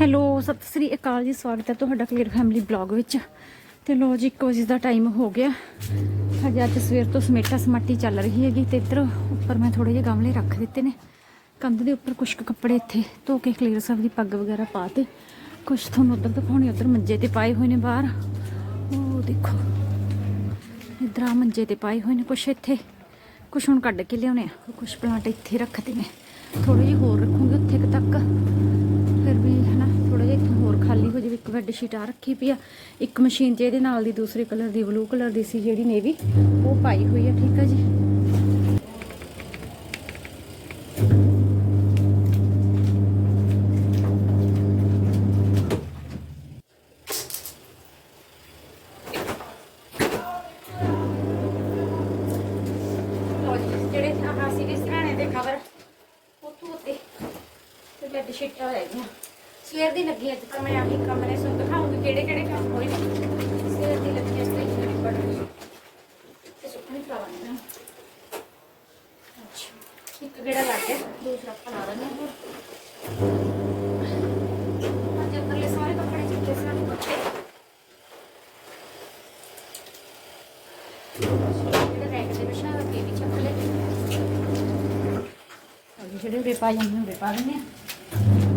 Hello, Sat Sri ਅਕਾਲ ਜੀ, ਸਵਾਗਤ ਹੈ ਤੁਹਾਡਾ ਕਲੀਅਰ ਫੈਮਿਲੀ ਬਲੌਗ ਵਿੱਚ। ਤੇ ਲੋ ਜੀ 1 ਵਜੇ ਦਾ ਟਾਈਮ ਹੋ ਗਿਆ। ਹਜੇ ਅੱਜ ਸਵੇਰ ਤੋਂ ਸਮੇਟਾ ਸਮਾਟੀ ਚੱਲ ਰਹੀ ਹੈਗੀ ਤੇ ਇੱਧਰ ਉੱਪਰ ਮੈਂ ਥੋੜੇ ਜਿਹੇ ਗਮਲੇ ਰੱਖ ਦਿੱਤੇ ਨੇ। ਕੰਧ ਦੇ ਉੱਪਰ ਕੁਝ ਕੁ ਕੱਪੜੇ ਇੱਥੇ ਧੋ ਕੇ ਕਲੀਅਰ ਸਾਹਿਬ ਦੀ ਪੱਗ ਵਗੈਰਾ ਪਾ ਤੇ ਕੁਝ ਤੁਹਾਨੂੰ ਉੱਧਰ ਦਿਖਾਉਣੇ, ਉੱਧਰ ਮੰਜੇ ਤੇ ਪਾਏ ਹੋਏ ਨੇ ਬਾਹਰ। ਉਹ ਦੇਖੋ, ਇੱਧਰ ਆ ਮੰਜੇ ਤੇ ਪਾਏ ਹੋਏ ਨੇ ਕੁਝ ਇੱਥੇ। ਕੁਝ ਹੁਣ ਕੱਢ ਕੇ ਲਿਆਉਣੇ ਆ। ਕੁਝ ਪਲਾਂਟ ਇੱਥੇ ਰੱਖਦੇ ਨੇ। ਥੋੜੇ ਜਿਹੇ ਹੋਰ ਰੱਖੂੰਗੀ ਉੱਥੇ ਕੁ ਤੱਕ ਫਿਰ ਵੀ ਹਨਾ ਥੋੜਾ ਜਿਹਾ ਇੱਥੋਂ ਹੋਰ ਖਾਲੀ ਹੋ ਜਾਵੇ ਇੱਕ ਬੈੱਡ ਸ਼ੀਟ ਆ ਰੱਖੀ ਪਈ ਆ। ਇੱਕ ਮਸ਼ੀਨ 'ਚ ਇਹਦੇ ਨਾਲ ਦੀ ਦੂਸਰੇ ਕਲਰ ਦੀ ਬਲੂ ਕਲਰ ਦੀ ਸੀ ਜਿਹੜੀ ਨੇਵੀ। ਉਹ ਪਾਈ ਹੋਈ ਆ, ਠੀਕ ਆ ਜੀ। ਜਿਹੜੇ ਆਹ ਸੀਗੇ ਸਰਾਣੇ ਦੇ ਖਬਰ ਉੱਥੋਂ ਉੱਤੇ ਤੇ ਬੈੱਡ ਸ਼ੀਟਾਂ ਰਹਿ ਗਈਆਂ ਸਵੇਰ ਦੀ ਲੱਗੀ ਅੱਜ ਤਾਂ ਮੈਂ ਆਹੀ ਕੰਮ ਨੇ ਤੁਹਾਨੂੰ ਦਿਖਾਉਂਗੀ, ਕਿਹੜੇ ਕਿਹੜੇ ਕੰਮ ਹੋਏ ਨੇ। ਸਵੇਰ ਦੀ ਲੱਗੀ ਇਸ ਤੇ ਜਿਹੜੀ ਪੜ ਤੇ ਸੁਪਨੀ ਫਲਾਵਾਂ ਅੱਛਾ, ਇੱਕ ਗੇੜਾ ਲੱਗ ਗਿਆ ਦੂਸਰਾ ਪਲਾ ਦਿੰਦੇ ਹਾਂ ਅੱਜ ਅੰਦਰਲੇ ਸਾਰੇ ਕੱਪੜੇ ਚੁੱਕੇ ਸਾਰੇ ਕੱਪੜੇ ਜਿਹੜੇ ਰੈਕ ਪਾ ਜਾਂਦੇ ਉਰੇ ਦਿੰਦੇ ਆ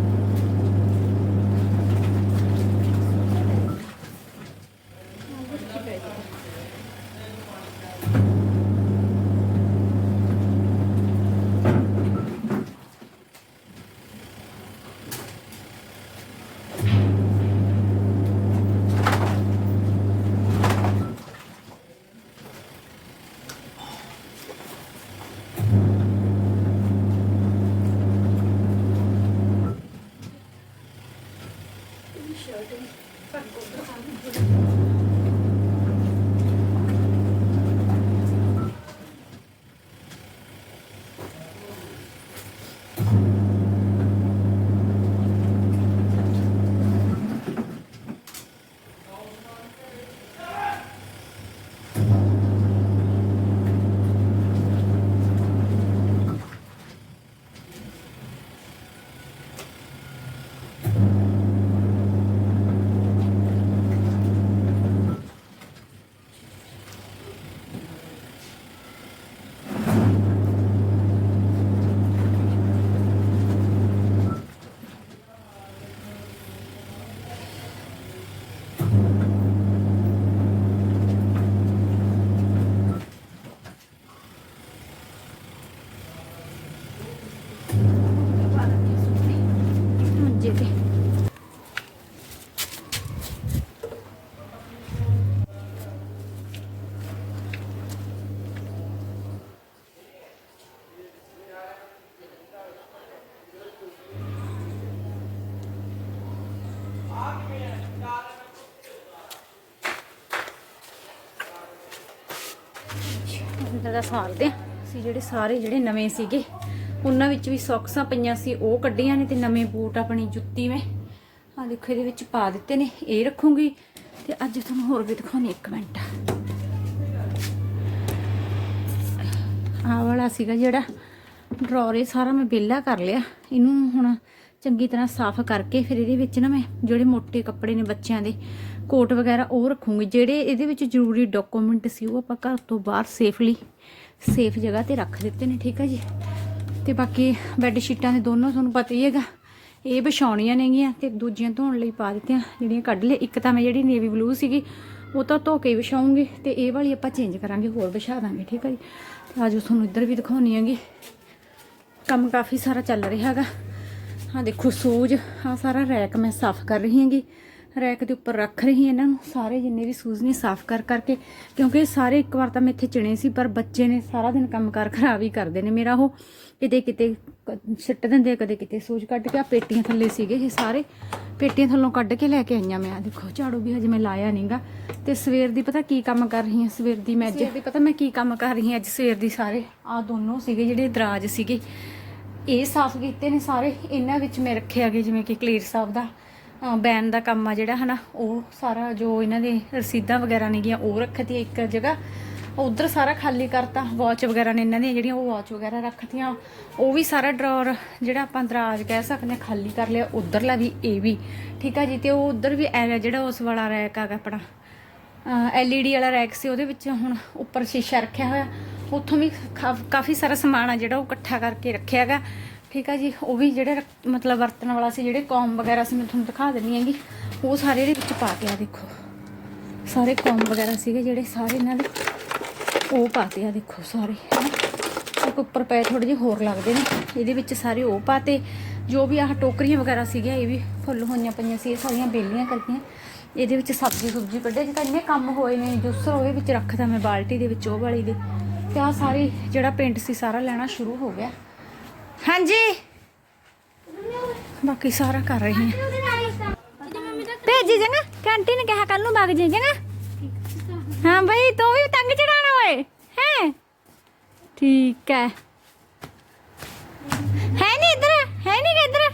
ਇਹਨਾਂ ਦਾ। ਸਾਲਦੇ ਸੀ ਜਿਹੜੇ ਸਾਰੇ ਜਿਹੜੇ ਨਵੇਂ ਸੀਗੇ, ਉਹਨਾਂ ਵਿੱਚ ਵੀ ਸੌਕਸਾਂ ਪਈਆਂ ਸੀ, ਉਹ ਕੱਢੀਆਂ ਨੇ ਤੇ ਨਵੇਂ ਬੂਟ ਆਪਣੀ ਜੁੱਤੀ ਮੈਂ। ਆ ਦੇਖੋ, ਇਹਦੇ ਵਿੱਚ ਪਾ ਦਿੱਤੇ ਨੇ, ਇਹ ਰੱਖੂੰਗੀ। ਤੇ ਅੱਜ ਤੁਹਾਨੂੰ ਹੋਰ ਵੀ ਦਿਖਾਉਣੀ ਇੱਕ ਮਿੰਟ। ਆ ਵਾਲਾ ਸੀਗਾ ਜਿਹੜਾ ਡਰਾਅਰ ਸਾਰਾ ਮੈਂ ਵਿਹਲਾ ਕਰ ਲਿਆ। ਇਹਨੂੰ ਹੁਣ ਚੰਗੀ ਤਰ੍ਹਾਂ ਸਾਫ਼ ਕਰਕੇ ਫਿਰ ਇਹਦੇ ਵਿੱਚ ਨਾ ਮੈਂ ਜਿਹੜੇ ਮੋٹے ਕੱਪੜੇ ਨੇ ਬੱਚਿਆਂ ਦੇ ਕੋਟ ਵਗੈਰਾ ਉਹ ਰੱਖੂੰਗੀ, ਜਿਹੜੇ ਇਹਦੇ ਵਿੱਚ ਜ਼ਰੂਰੀ ਡਾਕੂਮੈਂਟ ਸੀ, ਉਹ ਆਪਾਂ ਘਰ ਤੋਂ ਬਾਹਰ ਸੇਫਲੀ ਸੇਫ ਜਗ੍ਹਾ ਤੇ ਰੱਖ ਦਿੱਤੇ ਨੇ, ਠੀਕ ਹੈ ਜੀ? ਤੇ ਬਾਕੀ ਬੈੱਡ ਸ਼ੀਟਾਂ ਦੇ ਦੋਨੋਂ ਤੁਹਾਨੂੰ ਪਤਾ ਹੀ ਹੈਗਾ, ਇਹ ਵਿਛਾਉਣੀਆਂ ਨੇਗੀਆਂ ਤੇ ਦੂਜੀਆਂ ਧੋਣ ਲਈ ਪਾ ਦਿੱਤੀਆਂ, ਜਿਹੜੀਆਂ ਕੱਢ ਲਏ ਇੱਕ ਤਾਂ ਮੈਂ ਜਿਹੜੀ ਨੇਵੀ ਬਲੂ ਸੀਗੀ, ਉਹ ਤਾਂ ਧੋ ਕੇ ਵਿਛਾਉਂਗੀ ਤੇ ਇਹ ਵਾਲੀ ਆਪਾਂ ਚੇਂਜ ਕਰਾਂਗੇ, ਹੋਰ ਵਿਛਾ ਦਾਂਗੇ, ਠੀਕ ਹੈ ਜੀ? ਤੇ ਆਜੋ ਤੁਹਾਨੂੰ ਇੱਧਰ ਵੀ ਦਿਖਾਉਣੀ ਹੈਗੀ, ਕੰਮ ਕਾਫੀ ਸਾਰਾ ਚੱਲ ਰਿਹਾ ਹੈਗਾ। ਹਾਂ ਦੇਖੋ, ਸੂਜ ਆ ਸਾਰਾ ਰੈਕ ਮੈਂ ਸਾਫ਼ ਕਰ ਰਹੀ ਹਾਂਗੀ। ਰੈਕ ਦੇ ਉੱਪਰ ਰੱਖ ਰਹੀ ਹਾਂ ਇਹਨਾਂ ਨੂੰ। ਸਾਰੇ ਜਿੰਨੇ ਵੀ ਸੂਜ ਨੇ ਸਾਫ਼ ਕਰ ਕਰਕੇ ਕਿਉਂਕਿ ਸਾਰੇ ਇੱਕ ਵਾਰ ਤਾਂ ਮੈਂ ਇੱਥੇ ਚਿਣੇ ਸੀ ਪਰ ਬੱਚੇ ਨੇ ਸਾਰਾ ਦਿਨ ਕੰਮ ਕਰ ਖਰਾਬ ਹੀ ਕਰਦੇ ਨੇ। ਮੇਰਾ ਉਹ ਕਿਤੇ ਕਿਤੇ ਸਿੱਟ ਦਿੰਦੇ ਕਦੇ ਕਿਤੇ ਸੂਜ ਕੱਢ ਕੇ ਆ ਪੇਟੀਆਂ ਥੱਲੇ ਸੀਗੇ ਇਹ ਸਾਰੇ। ਪੇਟੀਆਂ ਥੱਲੋਂ ਕੱਢ ਕੇ ਲੈ ਕੇ ਆਈਆਂ ਮੈਂ। ਆ ਦੇਖੋ ਝਾੜੂ ਵੀ ਹਜੇ ਮੈਂ ਲਾਇਆ ਨਹੀਂਗਾ ਤੇ ਸਵੇਰ ਦੀ ਪਤਾ ਕੀ ਕੰਮ ਕਰ ਰਹੀ ਹਾਂ? ਸਵੇਰ ਦੀ ਮੈਂ ਅੱਜ ਦੀ ਪਤਾ ਮੈਂ ਕੀ ਕੰਮ ਕਰ ਰਹੀ ਹਾਂ ਅੱਜ ਸਵੇਰ ਦੀ ਸਾਰੇ? ਆ ਦੋਨੋਂ ਸੀਗੇ ਜਿਹੜੇ ਦਰਾਜ ਸੀਗੇ। ਇਹ ਸਾਫ਼ ਕੀਤੇ ਨੇ ਸਾਰੇ। ਇਹਨਾਂ ਵਿੱਚ ਮੈਂ ਰੱਖੇ ਆਗੇ ਜਿਵੇਂ ਕਿ ਕਲੀਰ ਸਾਹਿਬ ਦਾ। ਬੈਨ ਦਾ ਕੰਮ ਆ ਜਿਹੜਾ, ਹਨਾ, ਉਹ ਸਾਰਾ ਜੋ ਇਹਨਾਂ ਦੇ ਰਸੀਦਾਂ ਵਗੈਰਾ ਨੇਗੀਆਂ ਉਹ ਰੱਖਤੀ ਇੱਕ ਜਗ੍ਹਾ। ਉਧਰ ਸਾਰਾ ਖਾਲੀ ਕਰਤਾ, ਵਾਚ ਵਗੈਰਾ ਨੇ ਇਹਨਾਂ ਦੀਆਂ ਜਿਹੜੀਆਂ, ਉਹ ਵਾਚ ਵਗੈਰਾ ਰੱਖਤੀਆਂ। ਉਹ ਵੀ ਸਾਰਾ ਡਰਾਅਰ ਜਿਹੜਾ ਆਪਾਂ ਦਰਾਜ ਕਹਿ ਸਕਦੇ ਹਾਂ, ਖਾਲੀ ਕਰ ਲਿਆ। ਉਧਰਲਾ ਵੀ, ਇਹ ਵੀ। ਠੀਕ ਆ ਜੀ, ਤੇ ਉਹ ਉਧਰ ਵੀ ਐ ਜਿਹੜਾ ਉਸ ਵਾਲਾ ਰੈਕ ਹੈਗਾ ਆਪਣਾ। ਐਲਈਡੀ ਵਾਲਾ ਰੈਕ ਸੀ, ਉਹਦੇ ਵਿੱਚ ਹੁਣ ਉੱਪਰ ਸ਼ੀਸ਼ਾ ਰੱਖਿਆ ਹੋਇਆ। ਉੱਥੋਂ ਵੀ ਖਾ- ਕਾਫੀ ਸਾਰਾ ਸਮਾਨ ਆ ਜਿਹੜਾ ਉਹ ਇਕੱਠਾ ਕਰਕੇ ਰੱਖਿਆ ਹੈਗਾ ਠੀਕ ਆ ਜੀ, ਉਹ ਵੀ ਜਿਹੜੇ ਰੱਖ- ਮਤਲਬ ਵਰਤਣ ਵਾਲਾ ਸੀ, ਜਿਹੜੇ ਕੌਮ ਵਗੈਰਾ ਸੀ, ਮੈਂ ਤੁਹਾਨੂੰ ਦਿਖਾ ਦਿੰਨੀ ਹੈਗੀ, ਉਹ ਸਾਰੇ ਇਹਦੇ ਵਿੱਚ ਪਾ ਕੇ ਆ ਦੇਖੋ। ਸਾਰੇ ਕੌਮ ਵਗੈਰਾ ਸੀਗੇ ਜਿਹੜੇ, ਸਾਰੇ ਇਹਨਾਂ ਦੇ, ਉਹ ਪਾਤੇ ਆ ਦੇਖੋ ਸਾਰੇ, ਹਨਾ। ਇੱਕ ਉੱਪਰ ਪਏ ਥੋੜੇ ਜਿਹੇ, ਹੋਰ ਲੱਗਦੇ ਨੇ। ਇਹਦੇ ਵਿੱਚ ਸਾਰੇ ਉਹ ਪਾਤੇ, ਜੋ ਵੀ ਆਹ ਟੋਕਰੀਆਂ ਵਗੈਰਾ ਸੀਗੀਆਂ, ਇਹ ਵੀ ਫੁੱਲ ਹੋਈਆਂ ਪਈਆਂ ਸੀ, ਇਹ ਸਾਰੀਆਂ ਬੇਲੀਆਂ ਕਰਦੀਆਂ ਇਹਦੇ ਵਿੱਚ ਸਬਜ਼ੀ ਸੁਬਜ਼ੀ ਕੱਢੇ ਜਿੱਦਾਂ ਇੰਨੇ ਕੰਮ ਹੋਏ ਨੇ, ਜੂਸਰ ਉਹਦੇ ਵਿੱਚ ਰੱਖਦਾ ਮੈਂ, ਬਾਲਟੀ ਦੇ ਵਿੱਚ ਉਹ ਵਾਲੀ ਦੇ। ਤੇ ਆਹ ਸਾਰੇ ਜਿਹੜਾ ਪਿੰਡ ਸੀ, ਸਾਰਾ ਲੈਣਾ ਸ਼ੁਰੂ ਹੋ ਗਿਆ। ਹਾਂਜੀ। ਬਾਕੀ ਸਾਰਾ ਕਰ ਰਹੇ ਹਾਂ। ਭੇਜੀ ਜਗਾ ਕੰਟੀ ਨੇ ਕਿਹਾ ਕੱਲ ਨੂੰ ਵਗ ਜੇ ਜਗਾ। ਹਾਂ ਬਈ, ਤੂੰ ਵੀ ਤੰਗ ਚੜਾਣਾ ਓਏ, ਹੈ? ਠੀਕ ਹੈ ਹੈ ਨਹੀਂ ਇੱਧਰ, ਹੈ ਨਹੀਂ ਇੱਧਰ।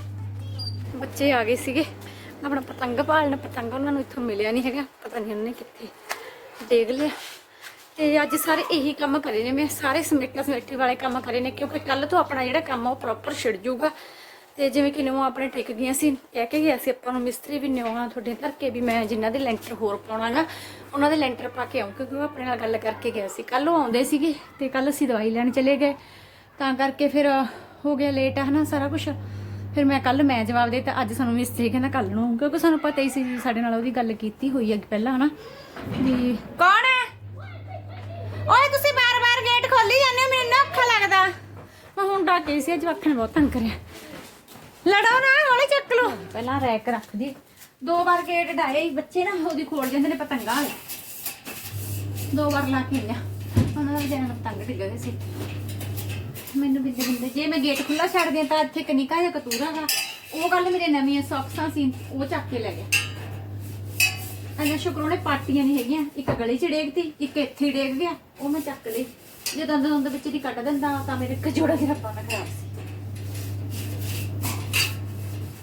ਬੱਚੇ ਆ ਗਏ ਸੀਗੇ। ਆਪਣਾ ਪਤੰਗ ਪਾਲਣ, ਪਤੰਗ ਉਹਨਾਂ ਨੂੰ ਇੱਥੋਂ ਮਿਲਿਆ ਨਹੀਂ ਹੈਗਾ, ਪਤਾ ਨਹੀਂ ਉਹਨੇ ਕਿੱਥੇ। ਦੇਖ ਲਿਆ। ਤੇ ਅੱਜ ਸਾਰੇ ਇਹੀ ਕੰਮ ਕਰੇ ਨੇ, ਮੈਂ ਸਾਰੇ ਸਮੇਟਾ ਸਮੇਟੀ ਵਾਲੇ ਕੰਮ ਕਰੇ ਨੇ, ਕਿਉਂਕਿ ਕੱਲ ਤੋਂ ਆਪਣਾ ਜਿਹੜਾ ਕੰਮ ਆ ਉਹ ਪ੍ਰੋਪਰ ਛਿੜ ਜਾਊਗਾ। ਤੇ ਜਿਵੇਂ ਕਿ ਨਿਉ ਆਪਣੇ ਟਿਕ ਗਈਆਂ ਸੀ, ਕਹਿ ਕੇ ਗਿਆ ਸੀ ਆਪਾਂ ਨੂੰ ਮਿਸਤਰੀ ਵੀ ਨਿਉਆਂ ਤੁਹਾਡੇ ਧਰ ਕੇ ਵੀ ਮੈਂ ਜਿਨ੍ਹਾਂ ਦੇ ਲੈਂਟਰ ਹੋਰ ਪਾਉਣਾਗਾ, ਉਹਨਾਂ ਦੇ ਲੈਂਟਰ ਪਾ ਕੇ ਆਉਂ ਕਿਉਂਕਿ ਉਹ ਆਪਣੇ ਨਾਲ ਗੱਲ ਕਰਕੇ ਗਿਆ ਸੀ। ਕੱਲ ਉਹ ਆਉਂਦੇ ਸੀਗੇ ਤੇ ਕੱਲ ਅਸੀਂ ਦਵਾਈ ਲੈਣ ਚਲੇ ਗਏ। ਤਾਂ ਕਰਕੇ ਫਿਰ ਹੋ ਗਿਆ ਲੇਟ ਹਨਾ, ਸਾਰਾ ਕੁਝ ਫਿਰ ਮੈਂ ਕੱਲ ਮੈਂ ਜਵਾਬ ਦੇ ਤਾਂ ਅੱਜ ਸਾਨੂੰ ਮਿਸਤਰੀ ਕਹਿੰਦਾ ਕੱਲ ਨੂੰ ਕਿਉਂਕਿ ਸਾਨੂੰ ਪਤਾ ਹੀ ਸੀ ਸਾਡੇ ਨਾਲ ਉਹਦੀ ਗੱਲ ਕੀਤੀ ਹੋਈ ਅੱਗੇ ਪਹਿਲਾਂ, ਹਨਾ। ਵੀ ਕੌਣ ਹੈ? ਓਏ, ਤੁਸੀਂ ਬਾਰ-ਬਾਰ ਗੇਟ ਖੋਲੀ ਜਾਂਦੇ ਹੋ, ਮੈਨੂੰ ਨਾ ਲੱਗਦਾ। ਮੈਂ ਹੁਣ ਡਾਕ ਸੀ ਅੱਜ ਬਹੁਤ ਤੰਗ ਕਰਿਆ। ਲੜੋ ਨਾ, ਹੌਲੀ ਚੱਕ ਲਓ। ਪਹਿਲਾਂ ਰੈਕ ਰੱਖ ਦੀ। ਦੋ ਵਾਰ ਗੇਟ ਡਾਏ ਬੱਚੇ ਨਾ ਉਹਦੀ ਖੋਲ ਜਾਂਦੇ ਨੇ ਪਤੰਗਾਂ ਵਾਲੇ ਦੋ ਵਾਰ ਲਾ ਕੇ ਲਿਆ ਉਹਨਾਂ ਦਾ ਜਨਮ ਪਤੰਗ ਡਿੱਗ ਗਏ ਸੀ। ਮੈਨੂੰ ਵੀ ਦਿੰਦੇ। ਜੇ ਮੈਂ ਗੇਟ ਖੁੱਲਾ ਛੱਡ ਦਿਆਂ ਤਾਂ ਇੱਥੇ ਕਨਿਕਾ ਜਾਂ ਕਤੂਰਾ ਗਾ ਉਹ ਗੱਲ ਮੇਰੇ ਨਵੀਆਂ ਸੌਕਸਾਂ ਸੀ, ਉਹ ਚੱਕ ਕੇ ਲੈ ਗਿਆ। ਅਜਾ ਸ਼ੁਕਰੋਂ ਨੇ ਪਾਟੀਆਂ ਨਹੀਂ ਹੈਗੀਆਂ, ਇੱਕ ਗਲੀ 'ਚ ਡੇਗਤੀ ਇੱਕ ਇੱਥੇ ਹੀ ਡੇਗ ਗਿਆ, ਉਹ ਮੈਂ ਚੱਕ ਲਈ। ਜੇ ਦੰਦ ਦੰਦ ਵਿੱਚ ਦੀ ਕੱਢ ਦਿੰਦਾ, ਤਾਂ ਮੇਰੇ ਇੱਕ ਜੋੜਾ ਪਾਣਾ ਖਰਾਬ ਸੀ।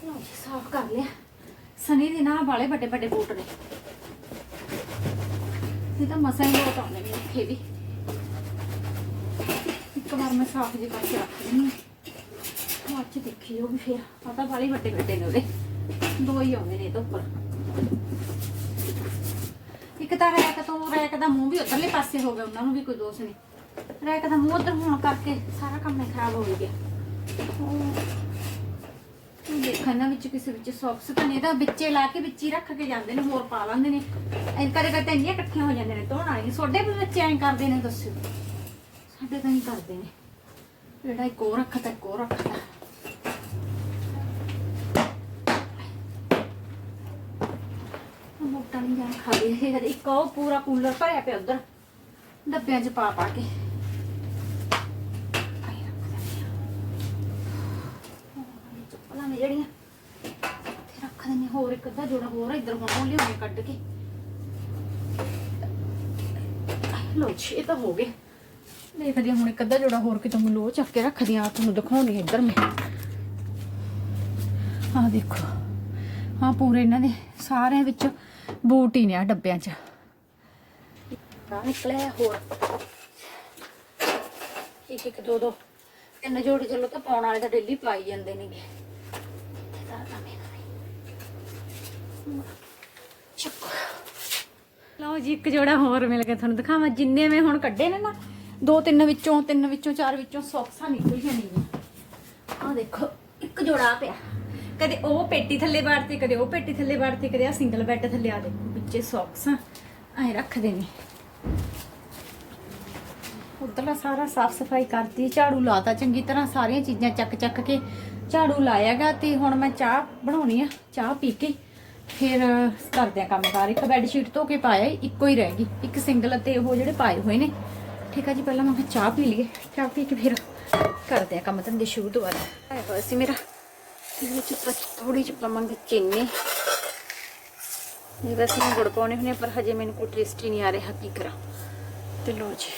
ਲਓ ਸਾਫ਼ ਕਰ ਲਿਆ। ਸਨੀ ਦੇ ਨਾਲ ਵਾਲੇ ਵੱਡੇ ਵੱਡੇ ਬੂਟ ਨੇ। ਇਹ ਤਾਂ ਮਸਾਂ ਹੀ ਬਹੁਤ ਆਉਂਦੇ ਨੇ, ਇੱਥੇ ਵੀ। ਇੱਕ ਵਾਰ ਮੈਂ ਸਾਫ਼ ਜਿਹੀ ਕਰਕੇ ਰੱਖ ਦਿੰਦੀ ਹਾਂ। ਅੱਜ ਦੇਖੀ ਉਹ ਵੀ ਫਿਰ। ਪਤਾ ਤਾਂ ਵਾਲੇ ਵੱਡੇ ਵੱਡੇ ਨੇ ਉਹਦੇ। ਦੋ ਹੀ ਆਉਂਦੇ ਨੇ ਇਹਦੇ ਉੱਪਰ। ਇੱਕ ਤਾਂ ਰੈਕ ਤੋਂ ਰੈਕ ਦਾ ਮੂੰਹ ਵੀ ਉਧਰਲੇ ਪਾਸੇ ਹੋ ਗਿਆ, ਉਹਨਾਂ ਨੂੰ ਵੀ ਕੋਈ ਦੋਸ਼ ਨਹੀਂ। ਰੈਕ ਦਾ ਮੂੰਹ ਉਧਰ ਹੋਣ ਕਰਕੇ ਸਾਰਾ ਕੰਮ ਹੀ ਖਰਾਬ ਹੋ ਗਿਆ। ਉਹ ਦੇਖਣ ਨਾ ਵਿੱਚ ਕਿਸੇ ਵਿੱਚ ਸੌਕਸ ਤਾਂ ਨਹੀਂ ਤਾਂ ਵਿੱਚੇ ਲਾ ਕੇ ਵਿੱਚ ਹੀ ਰੱਖ ਕੇ ਜਾਂਦੇ ਨੇ, ਹੋਰ ਪਾ ਲੈਂਦੇ ਨੇ। ਐਂ ਕਦੇ ਕਦੇ ਇੰਨੀਆਂ ਇਕੱਠੀਆਂ ਹੋ ਜਾਂਦੇ ਨੇ, ਧੋਣ ਵਾਲੀਆਂ। ਤੁਹਾਡੇ ਵੀ ਬੱਚੇ ਐਂ ਕਰਦੇ ਨੇ, ਦੱਸਿਓ। ਸਾਡੇ ਤਾਂ ਨਹੀਂ ਕਰਦੇ ਨੇ। ਜਿਹੜਾ ਇੱਕ ਉਹ ਰੱਖਦਾ, ਇੱਕ ਉਹ ਰੱਖਦਾ। ਮੋਟਾ ਨਹੀਂ ਜਾਣ ਖਾ ਲਈ ਇਹ ਇੱਕ ਉਹ ਪੂਰਾ ਕੂਲਰ ਭਰਿਆ ਪਿਆ ਉਧਰ। ਡੱਬਿਆਂ 'ਚ ਪਾ ਪਾ ਕੇ। ਚੱਪਲਾਂ ਨੇ ਜਿਹੜੀਆਂ, ਇੱਥੇ ਰੱਖ ਦਿੰਦੀ ਹੋਰ ਇੱਕ ਅੱਧਾ ਜੋੜਾ ਹੋਰ ਇੱਧਰ ਹੁਣ ਲਿਆਉਣੇ ਕੱਢ ਕੇ। ਲੋ ਜੀ, ਇਹ ਤਾਂ ਹੋ ਗਏ। ਦੇਖਦੀ ਹਾਂ ਹੁਣ ਇੱਕ ਅੱਧਾ ਜੋੜਾ ਹੋਰ ਕਿਤੋਂ ਲੋ ਚੱਕ ਕੇ ਰੱਖਦੀ ਆ ਤੁਹਾਨੂੰ ਦਿਖਾਉਣੀ ਇੱਧਰ ਮੈਂ। ਆਹ ਦੇਖੋ ਹਾਂ ਪੂਰੇ ਇਹਨਾਂ ਦੇ ਸਾਰਿਆਂ ਵਿੱਚ ਬੂਟ ਹੀ ਨੇ ਆ ਡੱਬਿਆਂ 'ਚ। ਆ ਨਿਕਲਿਆ ਹੋਰ। ਇੱਕ ਇੱਕ, ਦੋ ਦੋ। ਤਿੰਨ ਜੋੜੇ ਚਲੋ ਤਾਂ ਪਾਉਣ ਵਾਲੇ ਤਾਂ ਡੇਲੀ ਪਾਈ ਜਾਂਦੇ ਨੇਗੇ। ਲਓ ਜੀ, ਇੱਕ ਜੋੜਾ ਹੋਰ ਮਿਲ ਗਿਆ ਤੁਹਾਨੂੰ। ਦਿਖਾਵਾਂ, ਜਿੰਨੇ ਮੈਂ ਹੁਣ ਕੱਢੇ ਨੇ ਨਾ, ਦੋ ਤਿੰਨ ਵਿੱਚੋਂ ਤਿੰਨ ਵਿੱਚੋਂ, ਚਾਰ ਵਿੱਚੋਂ ਸੌਕਸਾਂ ਨਿਕਲ ਜਾਂਦੀਆਂ ਆਹ ਦੇਖੋ, ਇੱਕ ਜੋੜਾ ਪਿਆ। ਕਦੇ ਉਹ ਪੇਟੀ ਥੱਲੇ ਬਾੜਤੀ, ਕਦੇ ਉਹ ਪੇਟੀ ਥੱਲੇ ਬਾੜਤੀ, ਕਦੇ ਆ ਸਿੰਗਲ ਬੈੱਡ ਥੱਲੇ ਆ ਦੇਖੋ ਵਿੱਚੇ ਸੌਕਸਾਂ ਐ ਰੱਖਦੇ ਨੇ। ਉਧਰਲਾ ਸਾਰਾ ਸਾਫ਼ ਸਫ਼ਾਈ ਕਰਤੀ, ਝਾੜੂ ਲਾਤਾ, ਚੰਗੀ ਤਰ੍ਹਾਂ ਸਾਰੀਆਂ ਚੀਜ਼ਾਂ ਚੱਕ ਚੱਕ ਕੇ ਝਾੜੂ ਲਾਇਆਗਾ ਤੇ ਹੁਣ ਮੈਂ ਚਾਹ ਬਣਾਉਣੀ ਆ, ਚਾਹ ਪੀ ਕੇ ਫਿਰ ਕਰਦੇ ਆ ਕੰਮਕਾਰ ਇੱਕ ਬੈੱਡ ਸ਼ੀਟ ਧੋ ਕੇ ਪਾਇਆ ਇੱਕੋ ਹੀ ਰਹਿ ਗਈ। ਇੱਕ ਸਿੰਗਲ ਅਤੇ ਉਹ ਜਿਹੜੇ ਪਾਏ ਹੋਏ ਨੇ। ਠੀਕ ਆ ਜੀ, ਪਹਿਲਾਂ ਮੈਂ ਕਿਹਾ ਚਾਹ ਪੀ ਲਈਏ। ਚਾਹ ਪੀ ਕੇ ਫਿਰ ਕਰਦੇ ਆ ਕੰਮ ਧੰਦੇ ਸ਼ੁਰੂ ਦੁਬਾਰਾ। ਆਇਆ ਹੋਇਆ ਸੀ ਮੇਰਾ। ਵਿੱਚ ਥੋੜੀ ਜਿਹੀ ਪਵਾਂਗੇ ਚੀਨੀ। ਇਹ ਵੈਸੇ ਮੈਂ ਗੁੜ ਪਾਉਣੇ ਹੁੰਦੇ ਪਰ ਹਜੇ ਮੈਨੂੰ ਕੋਈ ਟੇਸਟ ਹੀ ਨਹੀਂ ਆ ਰਿਹਾ ਕੀ ਕਰਾਂ। ਤੇ ਲੋ ਜੀ।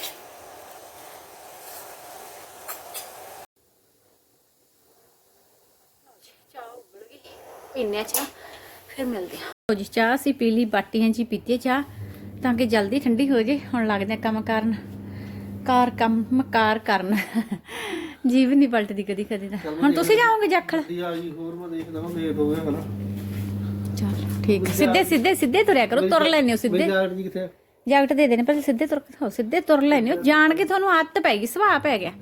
ਚਾਹ ਉਬਲ ਗਈ। ਪੀਨੇ ਚਾਹ, ਫਿਰ ਮਿਲਦੇ ਹਾਂ। ਲੋ ਜੀ, ਚਾਹ ਅਸੀਂ ਪੀ ਲਈ ਬਾਟੀਆਂ 'ਚ ਹੀ ਪੀਤੀ ਚਾਹ, ਤਾਂ ਕਿ ਜਲਦੀ ਠੰਡੀ ਹੋ ਜੇ, ਹੁਣ ਲੱਗਦੇ ਆ ਕੰਮ ਕਰਨ, ਕਾਰ ਕੰਮ, ਕਾਰ ਕਰਨ। ਜੀਵ ਨਹੀਂ ਪਲਟਦੀ ਕਦੀ ਕਦੀ ਤਾਂ। ਹੁਣ ਤੁਸੀਂ ਜਾਓਗੇ ਜਾਖਲ ਦੀ ਆ ਜੀ ਹੋਰ ਮੈਂ ਦੇਖਦਾ ਹਾਂ ਲੇਟ ਹੋ ਗਿਆ ਹਨਾ। ਚਲ ਠੀਕ ਸਿੱਧੇ ਸਿੱਧੇ ਸਿੱਧੇ ਤੁਰਿਆ ਕਰੋ ਤੁਰ ਲੈਣੇ ਹੋ ਸਿੱਧੇ। ਮੇਰੀ ਜਾਗਟ ਜੀ ਕਿੱਥੇ ਆ? ਜੈਕਟ ਦੇ ਦੇਣੇ ਪਰ ਸਿੱਧੇ ਤੁਰ ਹੋ ਸਿੱਧੇ ਤੁਰ ਲੈਣੇ ਹੋ। ਜਾਣ ਕੇ ਤੁਹਾਨੂੰ ਆਦਤ ਪੈ ਗਈ ਸੁਭਾਅ ਪੈ ਗਿਆ।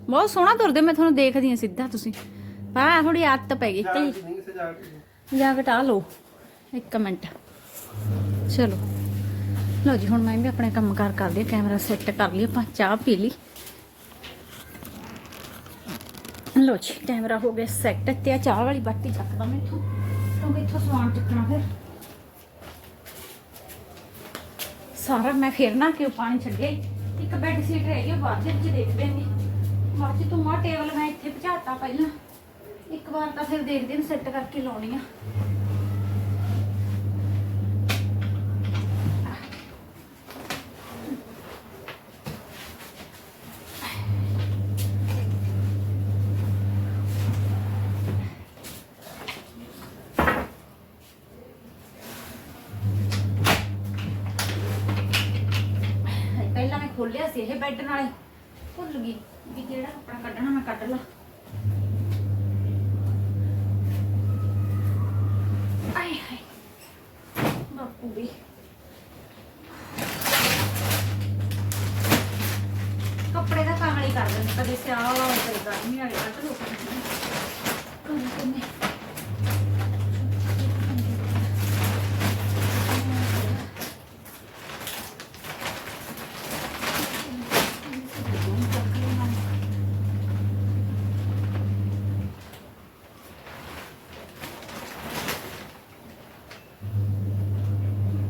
ਬਹੁਤ ਸੋਹਣਾ ਤੁਰਦੇ ਮੈਂ ਤੁਹਾਨੂੰ ਦੇਖਦੀ ਹਾਂ ਸਿੱਧਾ ਤੁਸੀਂ। ਪਰ ਥੋੜੀ ਆਦਤ ਪੈ ਗਈ। ਕਲੀ ਜਾਗਟ ਨਹੀਂ ਕਿੱਥੇ ਜਾਗਟ ਜੀ। ਜੈਕਟ ਆ ਲਓ ਇੱਕ ਮਿੰਟ। ਚਲੋ। ਲਓ ਜੀ ਹੁਣ ਮੈਂ ਵੀ ਆਪਣੇ ਕੰਮ ਕਾਰ ਕਰਦੀ ਹਾਂ ਕੈਮਰਾ ਸੈੱਟ ਕਰ ਲਈ ਆਪਾਂ ਚਾਹ ਪੀ ਲਈ। ਲੋ ਜੀ, ਕੈਮਰਾ ਹੋ ਗਿਆ ਸੈੱਟ ਤੇ ਆ ਚਾਹ ਵਾਲੀ ਬਾਟੀ ਚੱਕਦਾ ਮੈਂ ਕਿਉਂਕਿ ਇੱਥੋਂ ਸਮਾਨ ਚੱਕਣਾ ਫਿਰ। ਸਾਰਾ, ਮੈਂ ਫੇਰ ਨਾ ਕਿ ਪਾਣੀ ਛੱਡਿਆ ਇੱਕ ਬੈੱਡ ਸੀਟ ਰਹਿ ਗਈ, ਬਾਅਦ ਵਿੱਚ ਦੇਖਦੇ ਨੇ ਬਾਅਦ ਤੂੰ ਆ ਟੇਬਲ ਮੈਂ ਇੱਥੇ ਪਹੁੰਚਾਤਾ ਪਹਿਲਾਂ। ਇੱਕ ਵਾਰ ਤਾਂ ਫਿਰ ਦੇਖਦੇ ਨੇ ਸੈੱਟ ਕਰਕੇ ਲਾਉਣੀ ਆ ਪਹਿਲਾਂ ਮੈਂ ਖੋਲਿਆ ਸੀ ਇਹ ਬੈੱਡ ਨਾਲੇ। ਭੁੱਲ ਗਈ ਵੀ ਕਿਹੜਾ ਕੱਪੜਾ ਕੱਢਣਾ, ਮੈਂ ਕੱਢ ਲਾ। ਆਏ ਹਾਏ, ਬਾਪੂ ਵੀ। ਕੱਪੜੇ ਦਾ ਕੰਮ ਨਹੀਂ ਕਰ ਦਿੰਦੇ, ਕਦੇ ਸਿਆਲ ਵਾਲਾ ਕਦੇ ਗਰਮੀ ਵਾਲੇ ਕੱਢ ਲੋ ਕਦੇ ਕਦੇ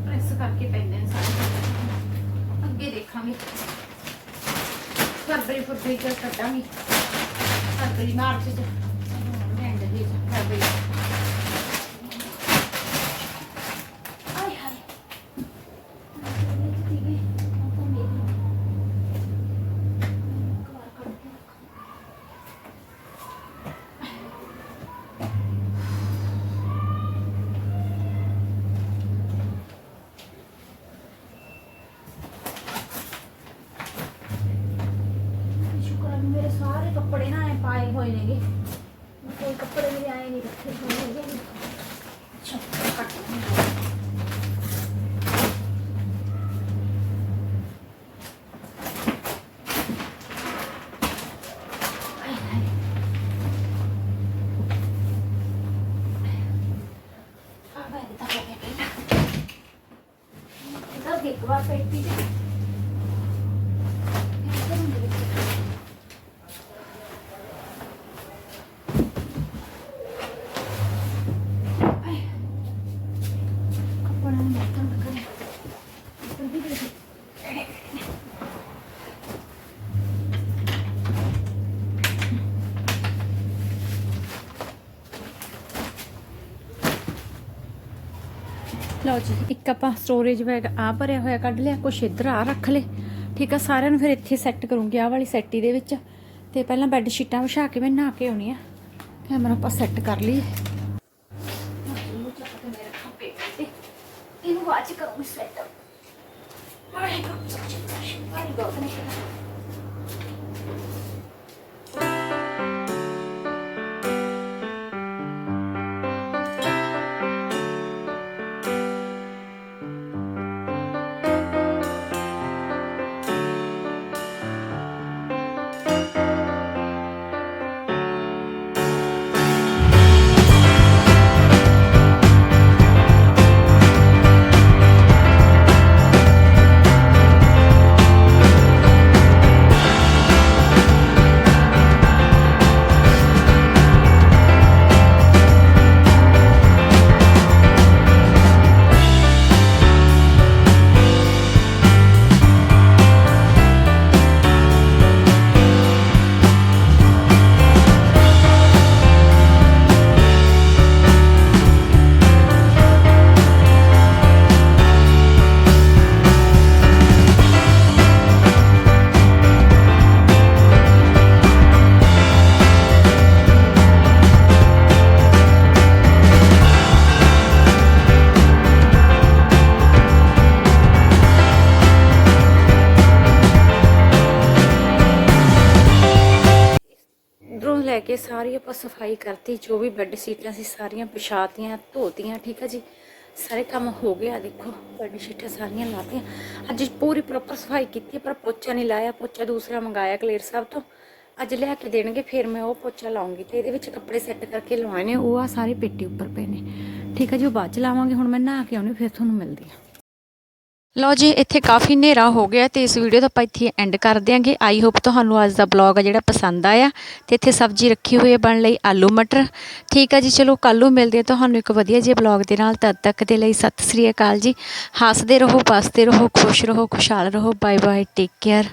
ਪ੍ਰੈਸ ਕਰਕੇ ਪੈਂਦੇ ਨੇ ਸਾਰੇ ਅੱਗੇ ਦੇਖਾਂਗੇ ਫਰਵਰੀ ਫਰਵਰੀ ਚ ਕੱਟਾਂਗੇ ਫਰਵਰੀ ਮਾਰਚ ਚ ਐਂਡ ਦੀ ਫਰਵਰੀ ਆਏ ਹਾਏ ਸ਼ੁਕਰ ਹੈ ਮੇਰੇ ਸਾਰੇ ਕੱਪੜੇ ਨਾ ਐ ਪਾਏ ਹੋਏ ਨੇਗੇ ਕੋਈ ਕੱਪੜੇ ਮੇਰੇ ਆਏ ਨਹੀਂ ਰੱਖੇ ਹੋਏ ਹੈਗੇ ਅੱਛਾ ਕੱਟ ਲੈਂਦੇ। ਆਏ ਹਾਏ। ਆ ਬੈਗ ਤਾਂ ਹੋ ਗਿਆ ਪਹਿਲਾਂ ਇਹਦਾ ਦੇਖ ਵਾ ਪੇਟੀ ਚ ਇਹ ਕਰੂੰਗੀ ਵਿੱਚ ਕੱਪੜਾ ਨਹੀਂ ਤਾਂ ਕਰੇ ਉੱਪਰ ਵੀ ਦੇ ਲਓ ਜੀ, ਇੱਕ ਆਪਾਂ ਸਟੋਰੇਜ ਬੈਗ ਆ ਭਰਿਆ ਹੋਇਆ ਕੱਢ ਲਿਆ, ਕੁਛ ਇੱਧਰ ਆ ਰੱਖ ਲੇ ਠੀਕ ਆ, ਸਾਰਿਆਂ ਨੂੰ ਫਿਰ ਇੱਥੇ ਸੈੱਟ ਕਰੂੰਗੀ ਆਹ ਵਾਲੀ ਸੈੱਟੀ ਦੇ ਵਿੱਚ। ਤੇ ਪਹਿਲਾਂ ਬੈੱਡ ਸ਼ੀਟਾਂ ਵਿਛਾ ਕੇ ਮੈਂ ਨਹਾ ਕੇ ਆਉਣੀ ਆ। ਕੈਮਰਾ ਆਪਾਂ ਸੈੱਟ ਕਰ ਲਈ ਇਹਨੂੰ ਚੱਕ ਕਰੂੰਗੀ ਸੈੱਟ ਵਾਹਿਗੁਰੂ ਸੱਚੇ ਪਾਤਸ਼ਾਹ ਵਾਹਿਗੁਰੂ ਨੇ। ਸਾਰੀ ਆਪਾਂ ਸਫ਼ਾਈ ਕਰਤੀ, ਜੋ ਵੀ ਬੈੱਡ ਸ਼ੀਟਾਂ ਸੀ, ਸਾਰੀਆਂ ਵਿਛਾਤੀਆਂ, ਧੋਤੀਆਂ, ਠੀਕ ਆ ਜੀ? ਸਾਰੇ ਕੰਮ ਹੋ ਗਿਆ, ਦੇਖੋ ਬੈੱਡ ਸ਼ੀਟਾਂ ਸਾਰੀਆਂ ਲਾਤੀਆਂ। ਅੱਜ ਪੂਰੀ ਪ੍ਰੋਪਰ ਸਫ਼ਾਈ ਕੀਤੀ, ਪਰ ਪੋਚਾ ਨਹੀਂ ਲਾਇਆ, ਪੋਚਾ ਦੂਸਰਾ ਮੰਗਾਇਆ ਕਲੇਰ ਸਾਹਿਬ ਤੋਂ। ਅੱਜ ਲਿਆ ਕੇ ਦੇਣਗੇ, ਫਿਰ ਮੈਂ ਉਹ ਪੋਚਾ ਲਾਉਂਗੀ ਤੇ ਇਹਦੇ ਵਿੱਚ ਕੱਪੜੇ ਸੈੱਟ ਕਰਕੇ ਲਵਾਏ ਨੇ, ਉਹ ਆ ਸਾਰੇ ਪੇਟੀ ਉੱਪਰ ਪਏ ਨੇ। ਠੀਕ ਹੈ ਜੀ, ਉਹ ਬਾਅਦ ਚ ਲਾਵਾਂਗੇ, ਹੁਣ ਮੈਂ ਨਹਾ ਕੇ ਆਉਣੀ ਫਿਰ ਤੁਹਾਨੂੰ ਮਿਲਦੀ ਹਾਂ ਲਓ ਜੀ, ਇੱਥੇ ਕਾਫੀ ਹਨੇਰਾ ਹੋ ਗਿਆ ਤੇ ਇਸ ਵੀਡੀਓ ਦਾ ਆਪਾਂ ਇੱਥੇ ਐਂਡ ਕਰ ਦਿਆਂਗੇ। ਆਈ ਹੋਪ ਤੁਹਾਨੂੰ ਅੱਜ ਦਾ ਬਲੌਗ ਆ ਜਿਹੜਾ ਪਸੰਦ ਆਇਆ ਤੇ ਇੱਥੇ ਸਬਜ਼ੀ ਰੱਖੀ ਹੋਈ ਹੈ ਬਣ ਲਈ ਆਲੂ ਮਟਰ। ਠੀਕ ਆ ਜੀ, ਚਲੋ ਕੱਲ ਨੂੰ ਮਿਲਦੇ ਆ ਤੁਹਾਨੂੰ ਇੱਕ ਵਧੀਆ ਜਿਹੇ ਬਲੌਗ ਦੇ ਨਾਲ। ਤਦ ਤੱਕ ਦੇ ਲਈ ਸਤਿ ਸ੍ਰੀ ਅਕਾਲ ਜੀ। ਹੱਸਦੇ ਰਹੋ, ਬਸਦੇ ਰਹੋ, ਖੁਸ਼ ਰਹੋ, ਖੁਸ਼ਹਾਲ ਰਹੋ। Bye bye take care